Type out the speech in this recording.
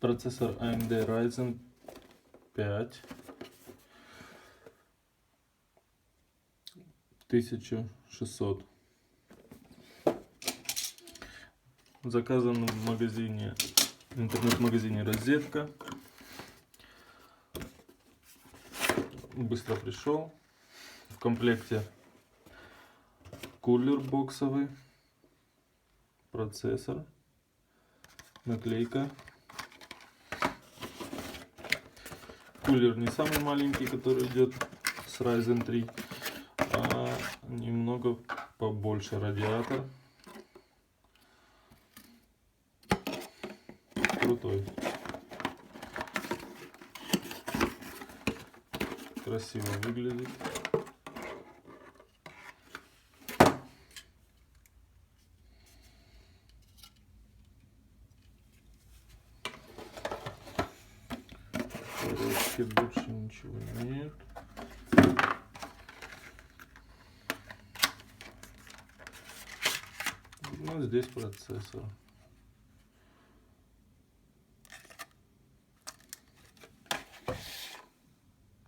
Процессор AMD Ryzen 5. 1600. Заказан в магазине, интернет-магазине Розетка. Быстро пришел. В комплекте кулер боксовый, процессор, наклейка. Кулер не самый маленький, который идет с Ryzen 3, а немного побольше радиатор. Крутой. Красиво выглядит. Коробке больше ничего нет. Ну, здесь процессор.